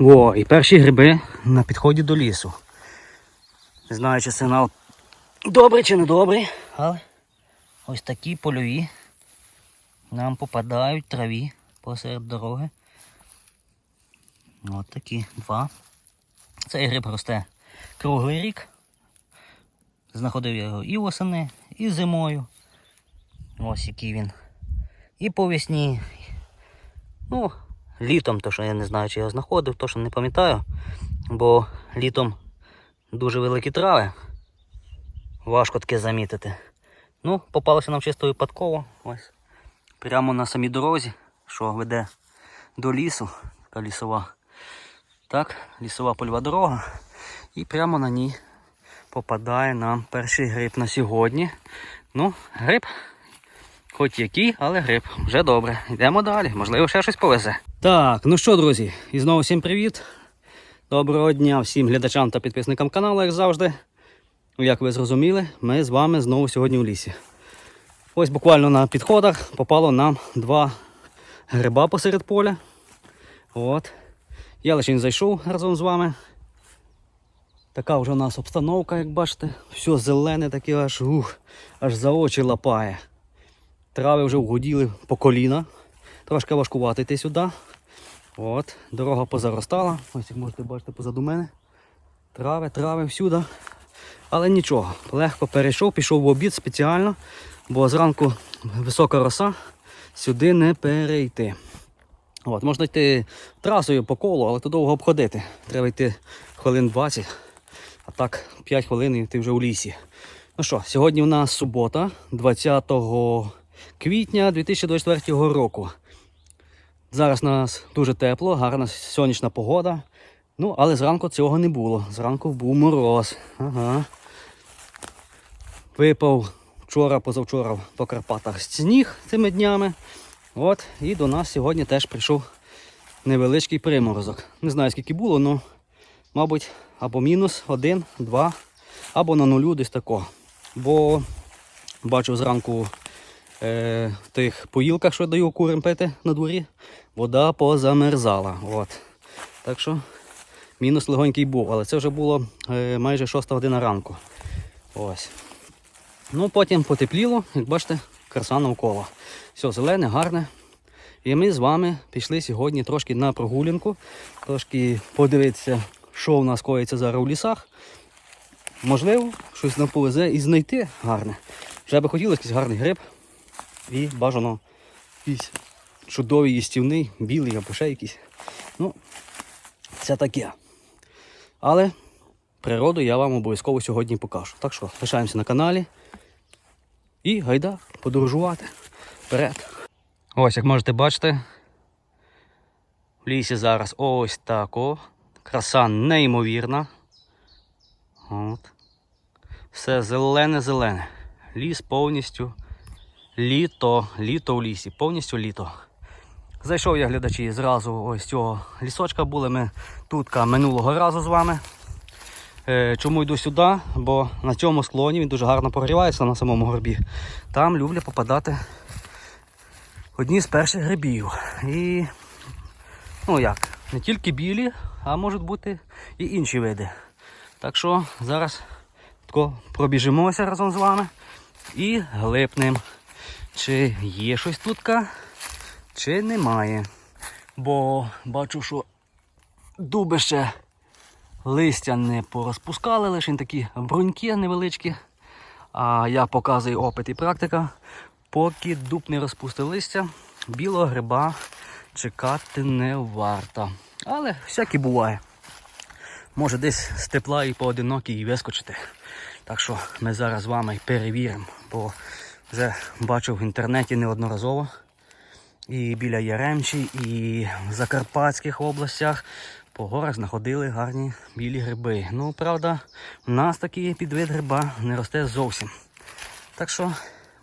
Во, і перші гриби на підході до лісу. Не знаю, чи сигнал добрий чи не добрий, але ось такі польові нам попадають траві посеред дороги. От такі два. Цей гриб росте круглий рік. Знаходив я його і восени, і зимою. Ось який він. І по весні. Ну, літом, то що я не знаю, чи я знаходив, то що не пам'ятаю. Бо літом дуже великі трави. Важко таке замітити. Ну, попалося нам чисто випадково. Ось. Прямо на самій дорозі, що веде до лісу. Така лісова. Так, лісова польова дорога. І прямо на ній попадає нам перший гриб на сьогодні. Ну, гриб, хоч який, але гриб. Вже добре. Йдемо далі. Можливо, ще щось повезе. Так, ну що, друзі, і знову всім привіт. Доброго дня всім глядачам та підписникам каналу, як завжди. Ну, Як ви зрозуміли, ми з вами знову сьогодні у лісі. Ось буквально на підходах попало нам два гриба посеред поля. От. Я лише зайшов разом з вами. Така вже у нас обстановка, як бачите. Все зелене, таке аж ух, аж за очі лапає. Трави вже вгоділи по коліна. Трошки важкувати йти сюди. От, дорога позаростала. Ось як можете бачити позаду мене. Трави, трави всюди. Але нічого, легко перейшов, пішов в обід спеціально, бо зранку висока роса, сюди не перейти. От, можна йти трасою по колу, але то довго обходити. Треба йти хвилин 20, а так 5 хвилин і ти вже у лісі. Ну що, сьогодні у нас субота, 20 квітня 2024 року. Зараз у нас дуже тепло, гарна сонячна погода. Ну, але зранку цього не було. Зранку був мороз. Ага. Випав вчора, позавчора по Карпатах сніг цими днями. От, і до нас сьогодні теж прийшов невеличкий приморозок. Не знаю скільки було, але, мабуть, або мінус один, два, або на нулю десь тако. Бо бачу зранку е, в тих поїлках, що даю курам пити на дворі, вода позамерзала. От. Так що мінус легонький був, але це вже було е, майже 6 година ранку. Ось. Ну, потім потепліло, як бачите, краса навколо. Все зелене, гарне. І ми з вами пішли сьогодні трошки на прогулянку, трошки подивитися, що у нас коїться зараз у лісах. Можливо, щось нам повезе і знайти гарне. Вже би хотілося якийсь гарний гриб і бажано якийсь чудовий їстівний, білий або ще якийсь. Ну, це таке. Але природу я вам обов'язково сьогодні покажу. Так що лишаємося на каналі. І гайда подорожувати вперед. Ось, як можете бачити, в лісі зараз ось тако. Краса неймовірна. От. Все зелене-зелене. Ліс повністю літо, літо в лісі, повністю літо. Зайшов я глядачі зразу ось цього лісочка були ми тут минулого разу з вами. Е, Чому йду сюди? Бо на цьому склоні він дуже гарно прогрівається на самому горбі. Там люблять попадати одні з перших грибів. І, ну як, не тільки білі, а можуть бути і інші види. Так що зараз тако пробіжимося разом з вами і глипнем, чи є щось тут, чи немає. Бо бачу, що дуби ще листя не порозпускали, лише такі бруньки невеличкі. А я показую опит і практика. Поки дуб не розпустив листя, білого гриба чекати не варто. Але всяке буває. Може десь з тепла і поодинокі і вискочити. Так що ми зараз з вами перевіримо, бо вже бачив в інтернеті неодноразово. І біля Яремчі, і в Закарпатських областях по горах знаходили гарні білі гриби. Ну, правда, у нас такий підвид гриба не росте зовсім. Так що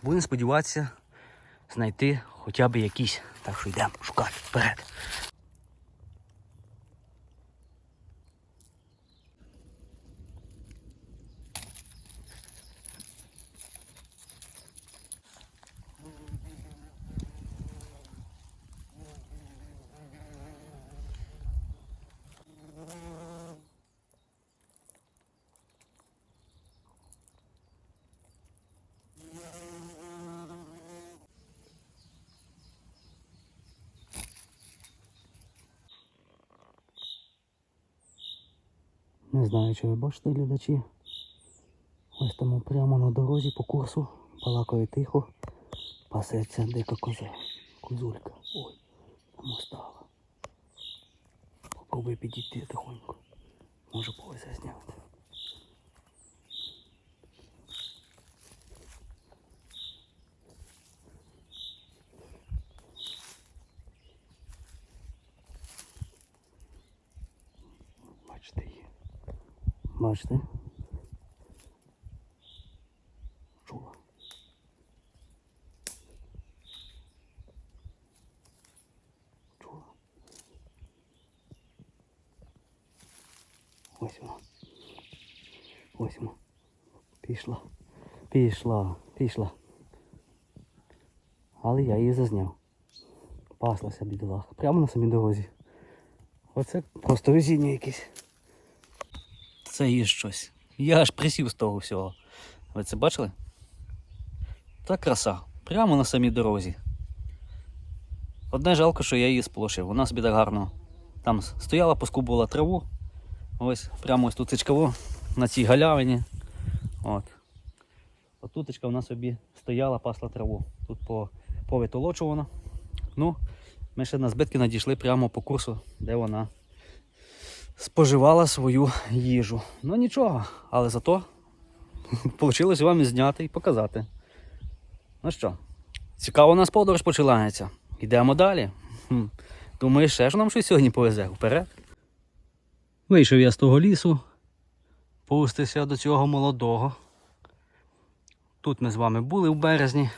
будемо сподіватися знайти хоча б якісь. Так що йдемо шукати вперед. Не знаю, чи ви бачите глядачі. Ось тому прямо на дорозі по курсу, палакає тихо, пасеться дика коза. Козулька. Ой, там стала. Попробуй підійти тихонько. Може повезе зняти. Бачите її. Бачите? Чула. Чула. Ось вона. Ось вона. Пішла. Пішла. Пішла. Але я її зазняв. Паслася бідолаха. Прямо на самій дорозі. Оце просто везіння якесь. Це є щось. Я аж присів з того всього. Ви це бачили? Та краса. Прямо на самій дорозі. Одне жалко, що я її сполошив. Вона собі так гарно там стояла, поскубувала траву. Ось, прямо ось тут цікаво, на цій галявині. От. Отутечка вона собі стояла, пасла траву. Тут по, повитолочувано. Ну, ми ще на збитки надійшли прямо по курсу, де вона споживала свою їжу. Ну нічого, але зато вийшло вам зняти і показати. Ну що, цікаво у нас подорож починається. Йдемо далі. Думаю, ще ж нам щось сьогодні повезе вперед. Вийшов я з того лісу, пустився до цього молодого. Тут ми з вами були в березні,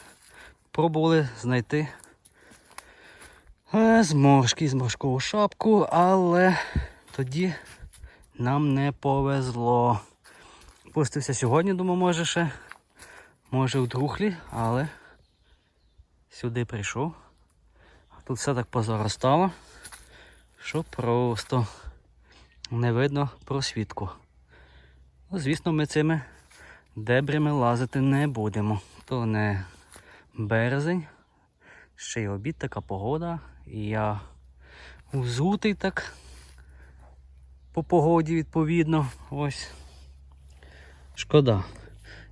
пробували знайти е, зморшки, зморшкову шапку, але тоді нам не повезло. Пустився сьогодні, думаю, може ще, може в друхлі, але сюди прийшов. Тут все так позаростало, що просто не видно просвітку. Ну, звісно, ми цими дебрями лазити не будемо. То не березень, ще й обід, така погода. І я взутий так по погоді відповідно. Ось. Шкода.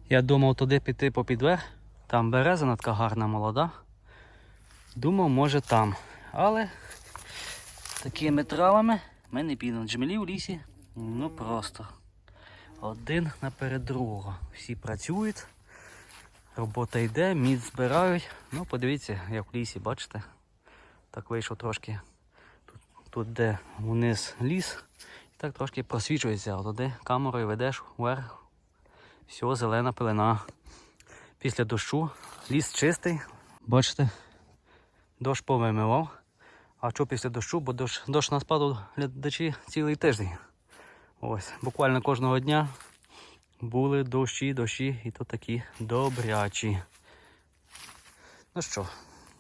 Я думав туди піти по підверх. Там березина така гарна молода. Думав, може там. Але такими травами ми не підемо. Джмелі в лісі. Ну просто. Один наперед другого. Всі працюють. Робота йде, мід збирають. Ну, подивіться, як в лісі, бачите? Так вийшов трошки. Тут, тут де вниз ліс. Так трошки просвічується. А туди камерою ведеш вверх. Все, зелена пелена. Після дощу ліс чистий. Бачите, дощ повимивав. А що після дощу, бо дощ, дощ нас падав глядачі цілий тиждень. Ось, буквально кожного дня були дощі, дощі, і то такі добрячі. Ну що,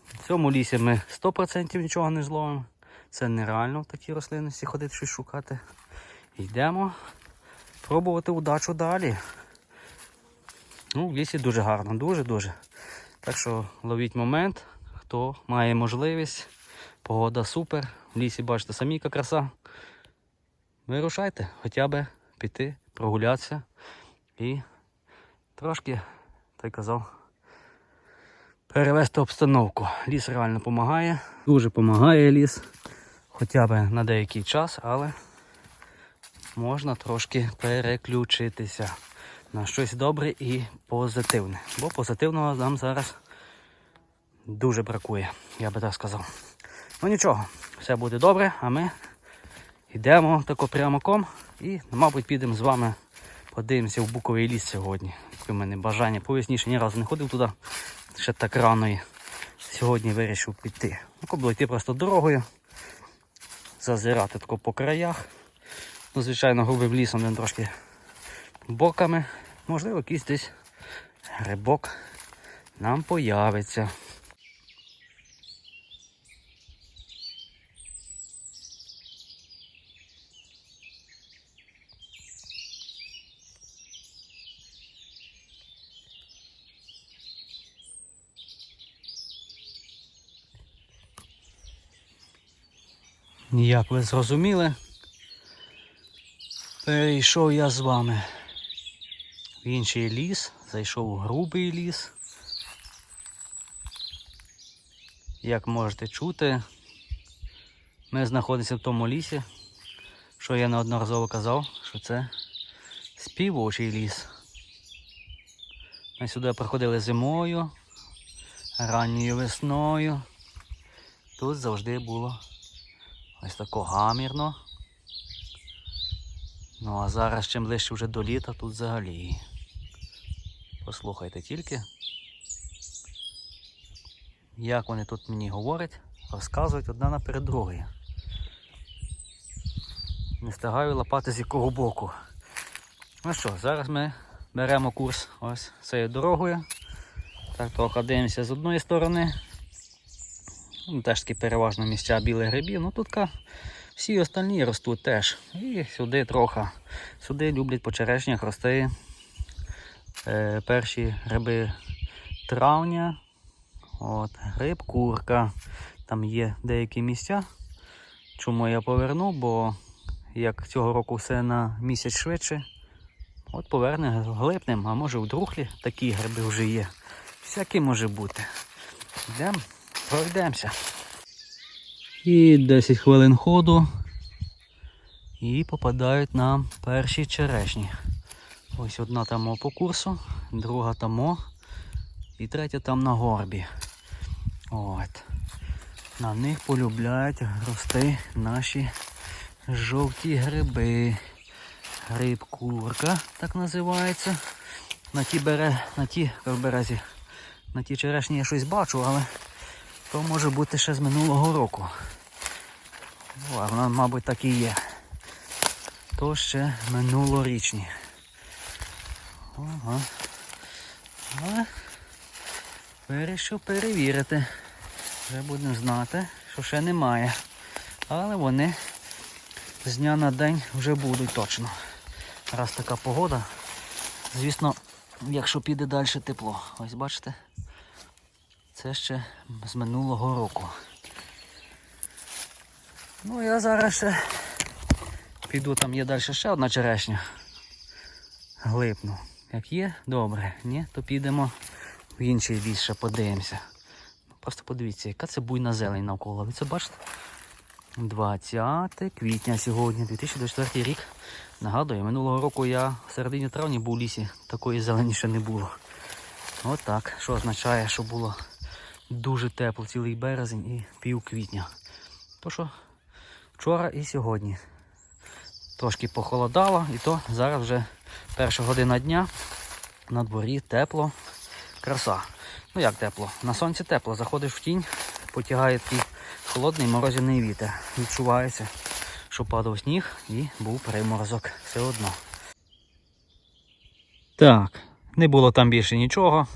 в цьому лісі ми 100% нічого не зловимо. Це нереально в такій рослинності ходити щось шукати. Йдемо пробувати удачу далі. Ну, в лісі дуже гарно, дуже-дуже. Так що ловіть момент, хто має можливість. Погода супер. В лісі бачите самі яка краса. Вирушайте, хоча б піти, прогулятися і трошки, так казав, перевести обстановку. Ліс реально допомагає. Дуже допомагає ліс. Хоча б на деякий час, але можна трошки переключитися на щось добре і позитивне. Бо позитивного нам зараз дуже бракує, я би так сказав. Ну нічого, все буде добре, а ми йдемо тако прямоком і, мабуть, підемо з вами, подивимося в Буковий ліс сьогодні. Яке в мене бажання. Повісніше ні разу не ходив туди, ще так рано. і Сьогодні вирішив піти. Ну, було йти просто дорогою, зазирати тако по краях. Ну, звичайно, грубим лісом він трошки боками. Можливо, якийсь десь грибок нам появиться. Як ви зрозуміли, Перейшов я з вами в інший ліс, зайшов у грубий ліс. Як можете чути, ми знаходимося в тому лісі, що я неодноразово казав, що це співочий ліс. Ми сюди приходили зимою, ранньою весною. Тут завжди було ось тако гамірно. Ну а зараз чим ближче вже до літа, тут взагалі. Послухайте тільки, як вони тут мені говорять, розказують одна наперед другої. Не встигаю лапати з якого боку. Ну що, зараз ми беремо курс ось цією дорогою. Так, трохи дивимося з одної сторони. Ну, теж таки переважно місця білих грибів. Ну тут всі остальні ростуть теж. І сюди трохи. Сюди люблять по черешнях рости е, перші гриби травня. От, гриб курка. Там є деякі місця. Чому я поверну, бо як цього року все на місяць швидше, от поверне глипнем, а може в друхлі такі гриби вже є. Всякі може бути. Йдемо, пройдемося. І 10 хвилин ходу. І попадають нам перші черешні. Ось одна там по курсу, друга там, і третя там на горбі. От. На них полюбляють рости наші жовті гриби. Гриб курка, так називається. На ті бере, на ті березі, на ті черешні я щось бачу, але то може бути ще з минулого року. О, а вона, мабуть, так і є. То ще минулорічні. Ага. Але вирішив перевірити. Вже будемо знати, що ще немає. Але вони з дня на день вже будуть точно. Раз така погода. Звісно, якщо піде далі тепло. Ось бачите? Це ще з минулого року. Ну я зараз ще піду, там є далі ще одна черешня. Глипну. Як є, добре. Ні, то підемо в інший ліс ще подивимося. Просто подивіться, яка це буйна зелень навколо. Ви це бачите? 20 квітня сьогодні, 2024 рік. Нагадую, минулого року я в середині травня був у лісі, такої зелені ще не було. От що означає, що було дуже тепло цілий березень і пів квітня. То що вчора і сьогодні. Трошки похолодало, і то зараз вже перша година дня. На дворі тепло, краса. Ну як тепло? На сонці тепло, заходиш в тінь, потягає такий холодний морозяний вітер. Відчувається, що падав сніг і був приморозок. Все одно. Так, не було там більше нічого.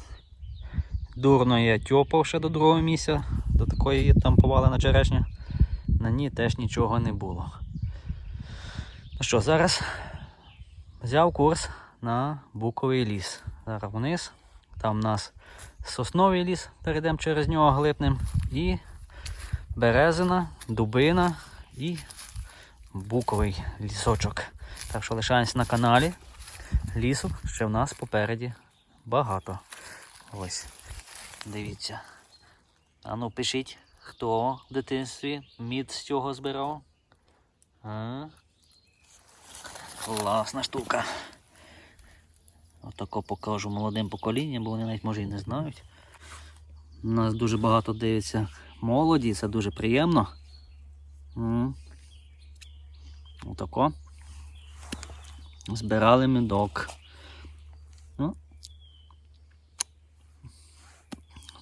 Дурно я тьопав ще до другого місця, до такої там повалена черешня. На ній теж нічого не було. Ну що, зараз взяв курс на буковий ліс. Зараз вниз. Там у нас сосновий ліс, перейдемо через нього глипнем. І березина, дубина і буковий лісочок. Так що лишаємось на каналі. Лісу ще в нас попереді багато. Ось. Дивіться. А ну пишіть, хто в дитинстві мід з цього збирав. А? Класна штука. Отако покажу молодим поколінням, бо вони навіть може і не знають. У нас дуже багато дивиться молоді, це дуже приємно. Отако. Збирали медок. Ну.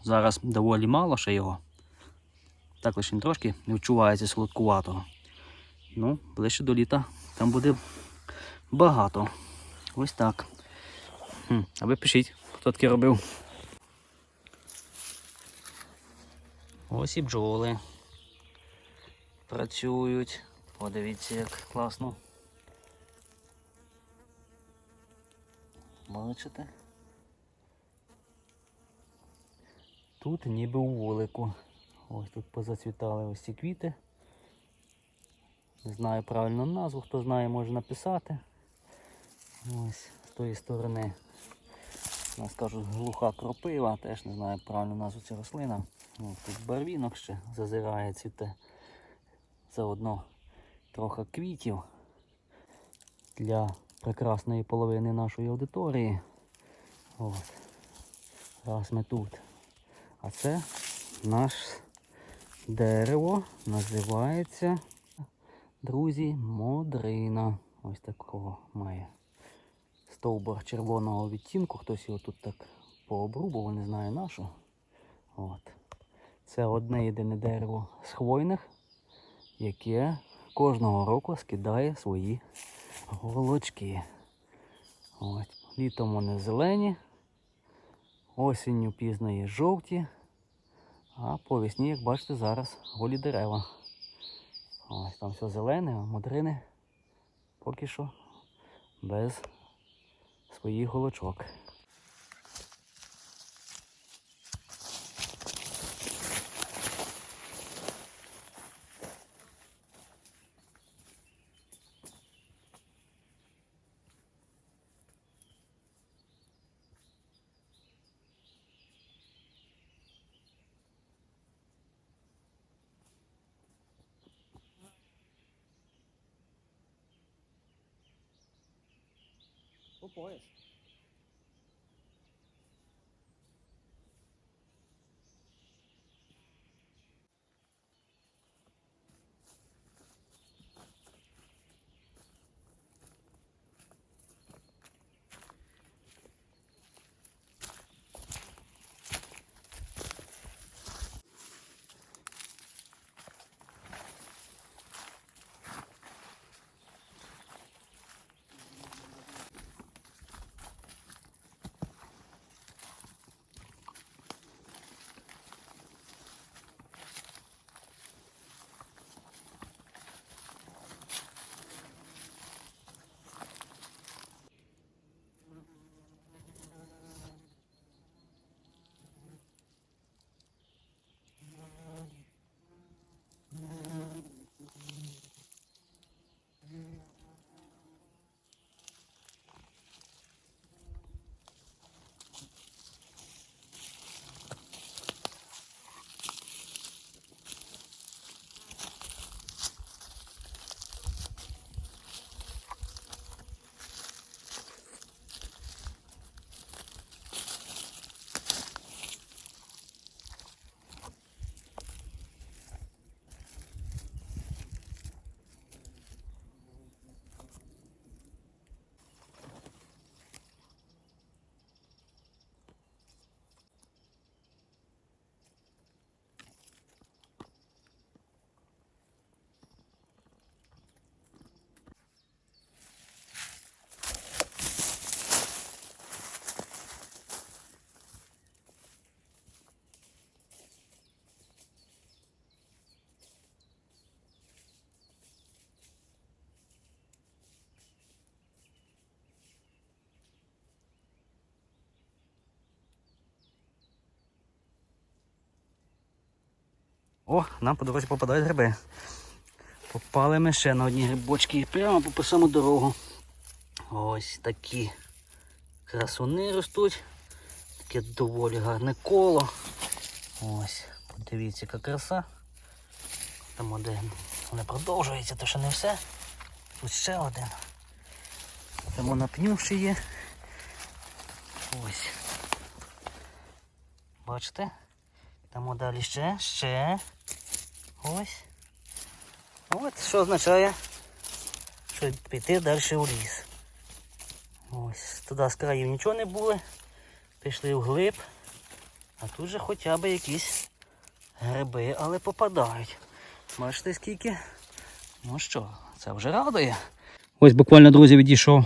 Зараз доволі мало ще його. Так лише він трошки не відчувається солодкуватого. Ну, ближче до літа там буде багато. Ось так. Хм, а ви пишіть, хто таке робив. Ось і бджоли. Працюють. Подивіться, як класно. Бачите? Тут ніби у вулику. Ось тут позацвітали ось ці квіти. Не знаю правильну назву, хто знає, може написати. Ось з тої сторони. У нас кажуть глуха кропива, теж не знаю правильну назву ця рослина. Ось тут барвінок ще зазирає цвіте. Заодно трохи квітів для прекрасної половини нашої аудиторії. От. Раз ми тут. А це наш дерево називається, друзі, модрина. Ось такого має стовбур червоного відтінку. Хтось його тут так пообрубував, не знаю на що. От. Це одне єдине дерево з хвойних, яке кожного року скидає свої голочки. От. Літом вони зелені, осінню пізно є жовті, а по весні, як бачите, зараз голі дерева. Ось там все зелене, а мудрини поки що без своїх голочок. По О, нам по дорозі попадають гриби. Попали ми ще на одні грибочки прямо по саму дорогу. Ось такі красуни ростуть. Таке доволі гарне коло. Ось, подивіться, яка краса. Там один не продовжується, то ще не все. Тут ще один. Там на пню ще є. Ось. Бачите? Там далі ще, ще. Ось. От що означає, що піти далі у ліс. Ось, туди з країв нічого не було. Пішли вглиб. А тут же хоча б якісь гриби, але попадають. Бачите скільки? Ну що, це вже радує. Ось буквально, друзі, відійшов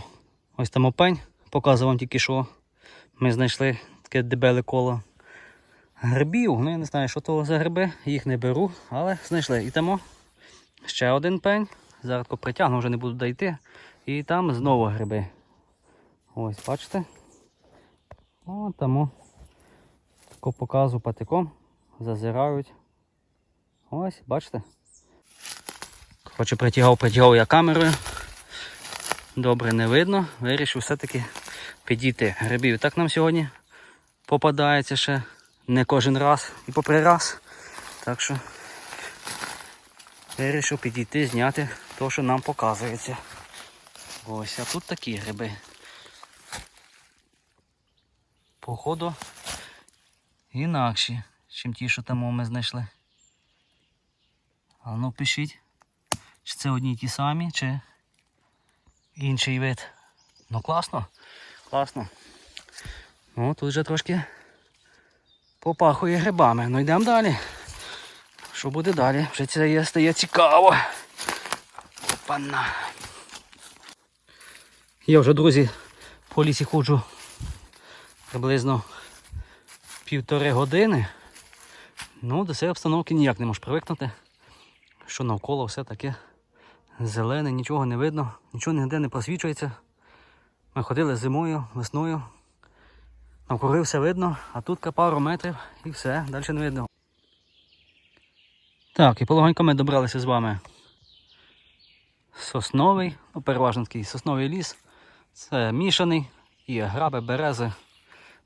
ось там опень. Показував вам тільки що. Ми знайшли таке дебеле коло грибів. Ну я не знаю, що то за гриби, їх не беру, але знайшли. І тому ще один пень. Зараз притягну, вже не буду дойти. І там знову гриби. Ось, бачите? О, тому тако показу патиком. Зазирають. Ось, бачите? Коротше, притягав, притягав я камерою. добре не видно, вирішив все-таки підійти. Грибів так нам сьогодні попадається ще не кожен раз і попри раз. Так що вирішив підійти, зняти те, що нам показується. Ось, а тут такі гриби. Походу інакші, чим ті, що там ми знайшли. А ну пишіть, чи це одні й ті самі, чи інший вид. Ну класно, класно. Ну, тут вже трошки попахує грибами. Ну йдемо далі. Що буде далі? Вже це є, стає цікаво. Опана. Я вже, друзі, по лісі ходжу приблизно півтори години. Ну, до цієї обстановки ніяк не можу привикнути. Що навколо все таке зелене, нічого не видно, нічого ніде не просвічується. Ми ходили зимою, весною. Навкруги все видно, а тут пару метрів і все, далі не видно. Так, і полегонько ми добралися з вами. Сосновий, ну переважно такий сосновий ліс. Це мішаний, і граби, берези.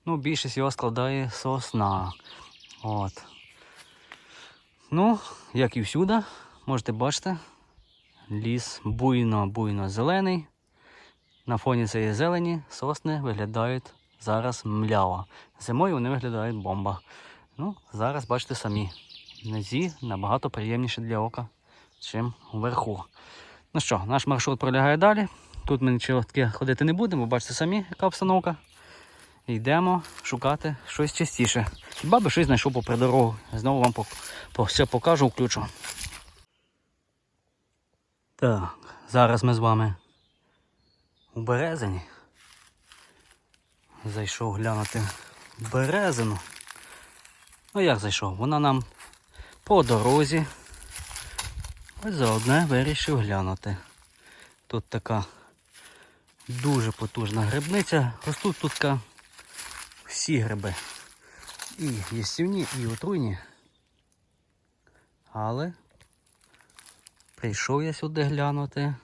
Ну, більшість його складає сосна. От. Ну, як і всюди, можете бачити, ліс буйно-буйно зелений. На фоні цієї зелені сосни виглядають зараз мляво. Зимою вони виглядають бомба. Ну, зараз бачите самі. Внизі набагато приємніше для ока, чим вверху. Ну що, наш маршрут пролягає далі. Тут ми нічого таке ходити не будемо, бачите самі, яка обстановка. Йдемо шукати щось частіше. Хіба би щось знайшов попри дорогу. Знову вам по, по, все покажу, включу. Так, зараз ми з вами у березині. Зайшов глянути березину. Ну як зайшов? Вона нам по дорозі. Ось заодне вирішив глянути. Тут така дуже потужна грибниця. Ростуть тут всі гриби. І їстівні, і отруйні. Але прийшов я сюди глянути.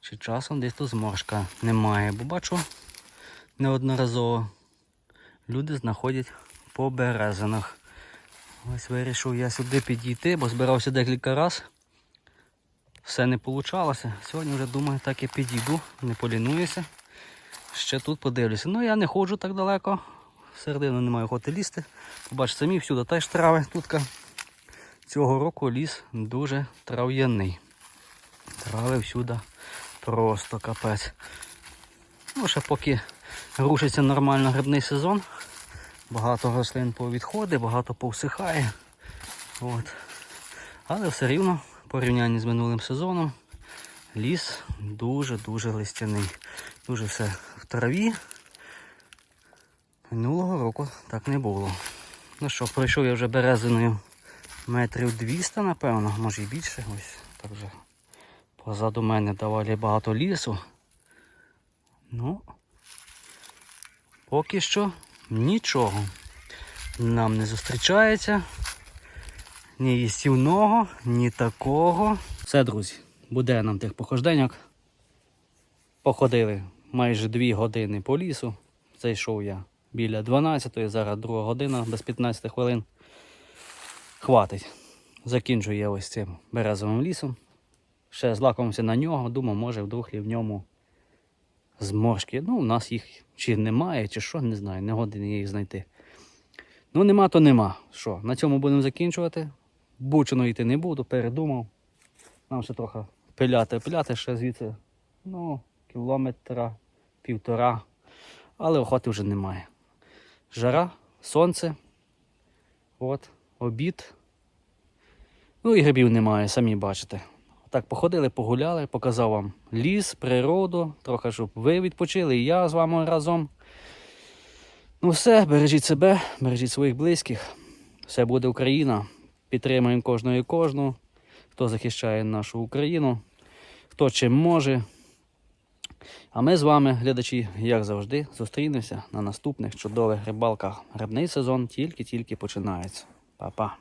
Чи часом десь тут зморшка немає, бо бачу неодноразово люди знаходять по березинах. Ось вирішив я сюди підійти, бо збирався декілька разів. Все не вийшло. Сьогодні вже думаю, так і підійду, не полінуюся. Ще тут подивлюся. Ну я не ходжу так далеко. Всередину не маю охоти лізти. Побачите, самі всюди теж трави. Тут цього року ліс дуже трав'яний. Трави всюди просто капець. Ну, ще поки рушиться нормально грибний сезон. Багато рослин повідходи, багато повсихає. От. Але все рівно, в порівнянні з минулим сезоном, ліс дуже-дуже листяний. Дуже все в траві. Минулого року так не було. Ну що, пройшов я вже березиною метрів 200, напевно, може і більше. Ось так вже позаду мене давали багато лісу. Ну, поки що нічого нам не зустрічається. Ні їстівного, ні такого. Все, друзі, буде нам тих похожденьок. Походили майже 2 години по лісу. Зайшов я біля 12-ї, зараз 2 година без 15 хвилин. Хватить. Закінчую я ось цим березовим лісом. Ще злакомився на нього, думав, може вдруг в ньому зморшки. Ну, у нас їх чи немає, чи що, не знаю, не годин їх знайти. Ну, нема, то нема. Що, на цьому будемо закінчувати. Бучино йти не буду, передумав. Нам ще трохи пиляти, пиляти ще звідси. Ну, кілометра, півтора. Але охоти вже немає. Жара, сонце. От, обід. Ну і грибів немає, самі бачите. Так, походили, погуляли, показав вам ліс, природу, трохи, щоб ви відпочили, і я з вами разом. Ну все, бережіть себе, бережіть своїх близьких. Все буде Україна. Підтримуємо кожного і кожну, хто захищає нашу Україну, хто чим може. А ми з вами, глядачі, як завжди, зустрінемося на наступних чудових рибалках. Грибний сезон тільки-тільки починається. Па-па.